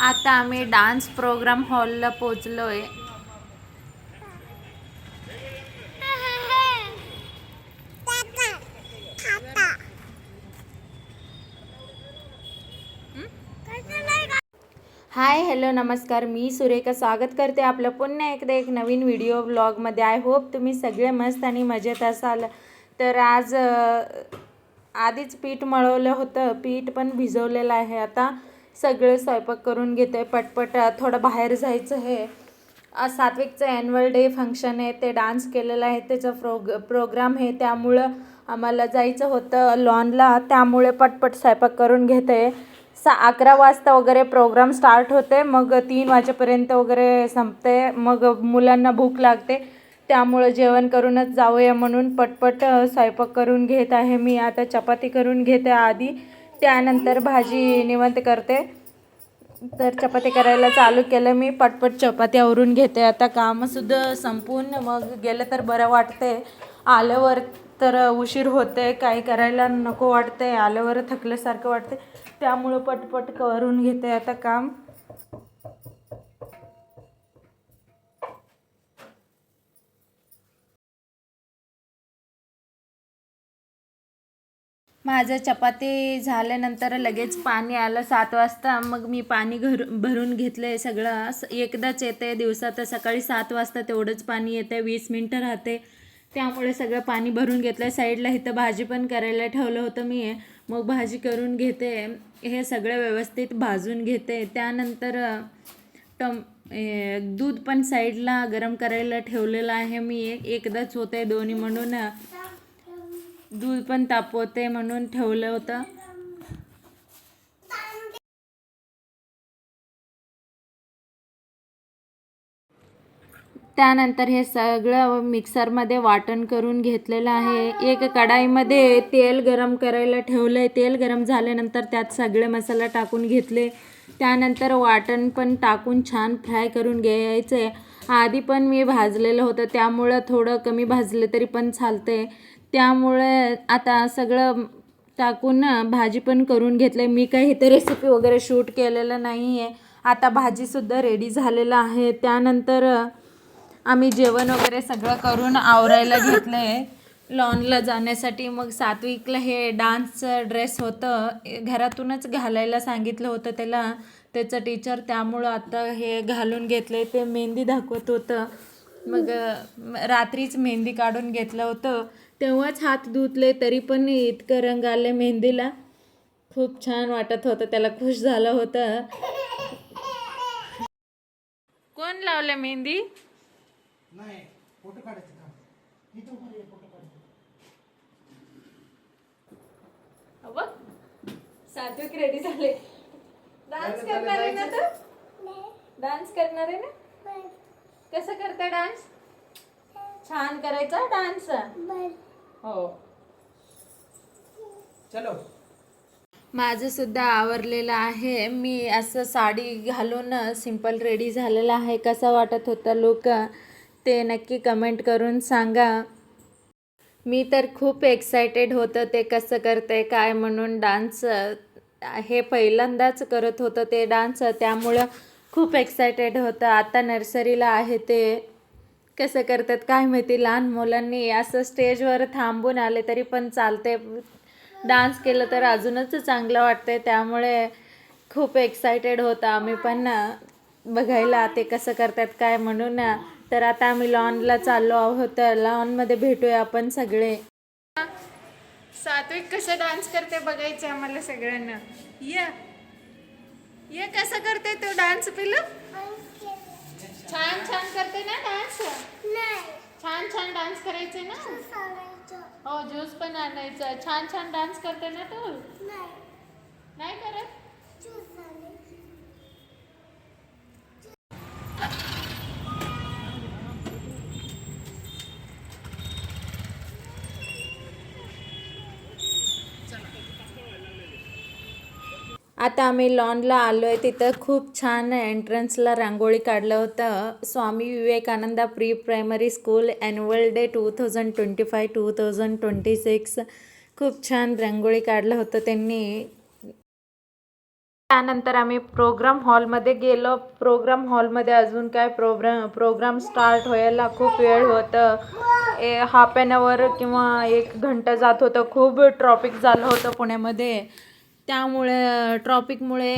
आता आम्ही dance program हॉलला पोचलोय. हाय हॅलो नमस्कार. मी सुरेखा स्वागत करते आपलं पुन्हा एकदा एक नवीन व्हिडिओ ब्लॉगमध्ये आय होप तुम्ही सगळे मस्त आणि मजेत असाल. तर आज आधीच पीठ मळवलं होतं. पीठ पण भिजवलेलं आहे आता. सगळे स्वयंपाक करून घेते पटपट थोडं बाहेर जायचं आहे. सात्विकचं ॲन्युअल डे फंक्शन आहे ते डान्स केलेलं आहे त्याचं प्रोग प्रोग्राम आहे. त्यामुळं आम्हाला जायचं होतं लॉनला त्यामुळे पटपट स्वयंपाक करून घेते सा अकरा वाजता वगैरे प्रोग्राम स्टार्ट होते मग तीन वाजेपर्यंत वगैरे संपते मग मुलांना भूक लागते त्यामुळं जेवण करूनच जाऊया म्हणून पटपट स्वयंपाक करून घेत आहे मी. आता चपाती करून घेते आधी. त्यानंतर भाजी निवंत करते. तर चपाती करायला चालू केलं मी पटपट चपाती आवरून घेते. आता कामंसुद्धा संपून मग गेलं तर बरं वाटते. आल्यावर तर उशीर होते काही करायला नको वाटते. आल्यावर थकल्यासारखं वाटते. त्यामुळं पटपट करून घेते आता काम. माझं चपाती झाल्यानंतर लगेच पाणी आलं सात वाजता. मग मी पाणी घर भरून घेतलं आहे सगळं एकदाच येते दिवसात. सकाळी सात वाजता तेवढंच पाणी येते. वीस मिनटं राहते. त्यामुळे सगळं पाणी भरून घेतलं आहे साईडला इथं भाजी पण करायला ठेवलं होतं मी. मग भाजी करून घेते. हे सगळं व्यवस्थित भाजून घेते. त्यानंतर टम दूध पण साईडला गरम करायला ठेवलेलं आहे मी. एकदाच होते दोन्ही म्हणून. दूध पण तापवते म्हणून ठेवलं होतं. त्यानंतर हे सगळं मिक्सरमध्ये वाटण करून घेतलेलं आहे. एक कढाईमध्ये तेल गरम करायला ठेवलं आहे तेल गरम झाल्यानंतर त्यात सगळे मसाला टाकून घेतले. त्यानंतर वाटण पण टाकून छान फ्राय करून घ्यायचं. आधी पण मी भाजलेलं होतं. त्यामुळं थोडं कमी भाजलं तरी पण चालते त्यामुळे आता सगळं टाकून भाजी पण करून घेतलं मी काही इथं रेसिपी वगैरे शूट केलेलं नाही आहे आता भाजीसुद्धा रेडी झालेलं आहे. त्यानंतर आम्ही जेवण वगैरे सगळं करून आवरायला घेतलं आहे लॉनला जाण्यासाठी मग सात्विकला हे डान्सचं ड्रेस होतं. घरातूनच घालायला सांगितलं होतं त्याला त्याचं टीचर त्यामुळं आता हे घालून घेतलं ते मेहंदी दाखवत होतं. मग रात्रीच मेहंदी काढून घेतलं होतं. तेव्हाच हात धुतले तरी पण इतकं रंग आले मेहंदीला. खूप छान वाटत होतं त्याला खुश झालं होतं. कोण लावलं मेहंदी? सात्विक रेडी झाले? डान्स करणार आहे ना तू? डान्स करणार आहे ना? कसं करते डान्स छान करायचा डान्स हो. चलो. माझं सुद्धा आवरलेलं आहे. मी असं साडी घालून सिंपल रेडी झालेलं आहे. कसं वाटत होतं लोक ते नक्की कमेंट करून सांगा. मी तर खूप एक्सायटेड होतं ते कसं करते काय म्हणून डान्स हे पहिल्यांदाच करत होतं ते डान्स त्यामुळं खूप एक्सायटेड होतं. आता नर्सरीला आहे ते. कसं करतात काय माहिती? लहान मुलांनी असं स्टेजवर थांबून आले तरी पण चालते डान्स केलं तर अजूनच चांगलं वाटते त्यामुळे खूप एक्सायटेड होतं आम्ही पण. बघायला ते कसं करतात काय म्हणून. तर आता आम्ही लॉनला चाललो आहोत. लॉनमध्ये भेटूया आपण सगळे. सात्विक कसं डान्स करते बघायचं आम्हाला सगळ्यांना? ये. ये कसं करते तो डान्स पिलं छान छान करते छान छान डान्स करायचे ना? हो ज्यूस पण आणायचं. छान छान डान्स करते ना तू? नाही. करत? आता आम्ही लॉनला आलो आहे तिथं खूप छान एंट्रन्सला रांगोळी काढलं होतं. Swami Vivekananda pre primary school annual day two thousand twenty five two thousand twenty six खूप छान रांगोळी काढलं होतं त्यांनी. त्यानंतर आम्ही प्रोग्राम हॉलमध्ये गेलो. प्रोग्राम हॉलमध्ये अजून काय प्रोग्राम प्रोग्राम स्टार्ट व्हायला खूप वेळ होतं. ए हाफ ॲन आवर किंवा एक घंटा जात होतं. खूप ट्रॉफिक झालं होतं पुण्यामध्ये. त्यामुळे ट्रॉपिकमुळे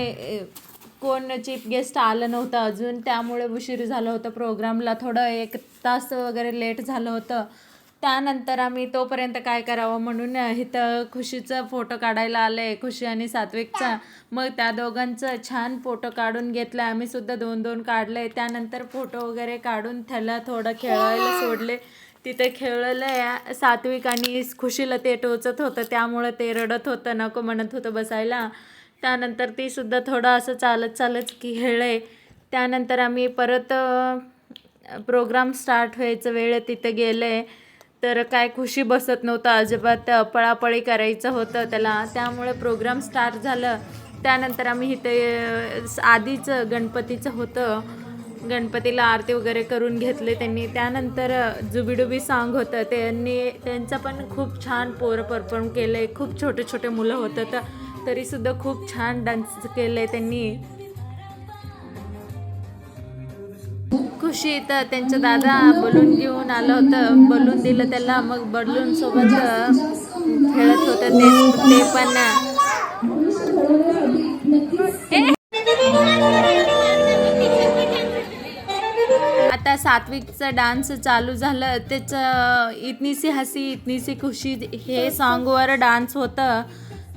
कोण चीफ गेस्ट आलं नव्हतं अजून. त्यामुळे उशीर झालं होतं प्रोग्रामला. थोडं एक तास वगैरे लेट झालं होतं. त्यानंतर आम्ही तोपर्यंत काय करावं म्हणून इथं खुशीचं फोटो काढायला आले. खुशी आणि सात्विकचा. मग त्या दोघांचं छान फोटो काढून घेतला. आम्ही सुद्धा दोन दोन काढले. त्यानंतर फोटो वगैरे काढून त्याला थोडं खेळायला सोडले. तिथे खेळलं सात्विक आणि खुशीला ते टोचत होतं. त्यामुळं ते रडत होतं नको म्हणत होतं बसायला. त्यानंतर ती सुद्धा थोडं असं चालत चालत की खेळले. त्यानंतर आम्ही परत प्रोग्राम स्टार्ट व्हायचं वेळ तिथं गेले. तर काय खुशी बसत नव्हतं. अजिबात पळापळी करायचं होतं त्याला. त्यामुळे प्रोग्राम स्टार्ट झालं. त्यानंतर आम्ही इथे आधीच गणपतीचं होतं. गणपतीला आरती वगैरे करून घेतले त्यांनी. त्यानंतर जुबीडुबी सॉन्ग होतं. त्यांनी त्यांचं पण खूप छान पोरं परफॉर्म केले खूप छोटे छोटे मुलं होतं तर तरीसुद्धा खूप छान डान्स केले त्यांनी. खुशी तर त्यांचा दादा बलून घेऊन आलं होतं. बलून दिलं त्याला. मग बलून सोबत खेळत होतं ते ते पण. सात्विकचा डान्स चालू झालं त्याचं इतनी सी हसी इतनी सी खुशी हे सॉन्गवर डान्स होतं.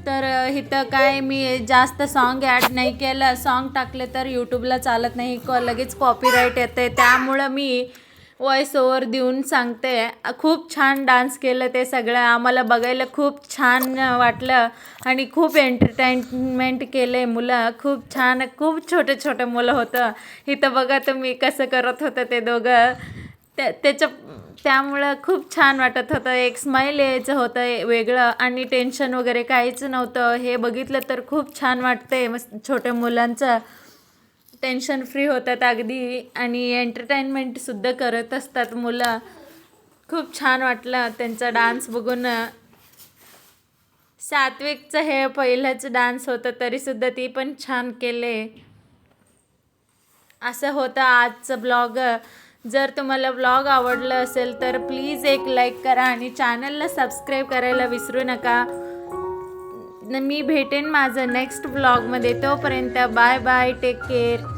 तर इथं काय मी जास्त सॉन्ग ॲड नाही केलं. सॉन्ग टाकले तर यूट्यूबला चालत नाही क लगेच कॉपीराईट येते त्यामुळं मी वॉइस ओवर देऊन सांगते. खूप छान डान्स केलं ते सगळं. आम्हाला बघायला खूप छान वाटलं आणि खूप एंटरटेनमेंट केले मुलं. खूप छान खूप छोटे छोटे मुलं होतं. इथं बघा तुम्ही कसं करत होतं ते दोघं. त्या त्याच्या त्यामुळं खूप छान वाटत होतं. एक स्माईल यायचं होतं वेगळं. आणि टेन्शन वगैरे काहीच नव्हतं. हे बघितलं तर खूप छान वाटते मस्त छोट्या मुलांचं. टेन्शन फ्री होतात अगदी आणि एंटरटेनमेंटसुद्धा करत असतात मुलं. खूप छान वाटलं त्यांचा डान्स बघून. सात्विकचं हे पहिलंच डान्स होतं तरीसुद्धा ती पण छान केले. असं होतं आजचं ब्लॉग. जर तुम्हाला ब्लॉग आवडलं असेल तर प्लीज एक लाईक करा आणि चॅनलला सबस्क्राईब करायला विसरू नका. मी भेटेन माझं नेक्स्ट ब्लॉगमध्ये. तोपर्यंत बाय बाय टेक केअर.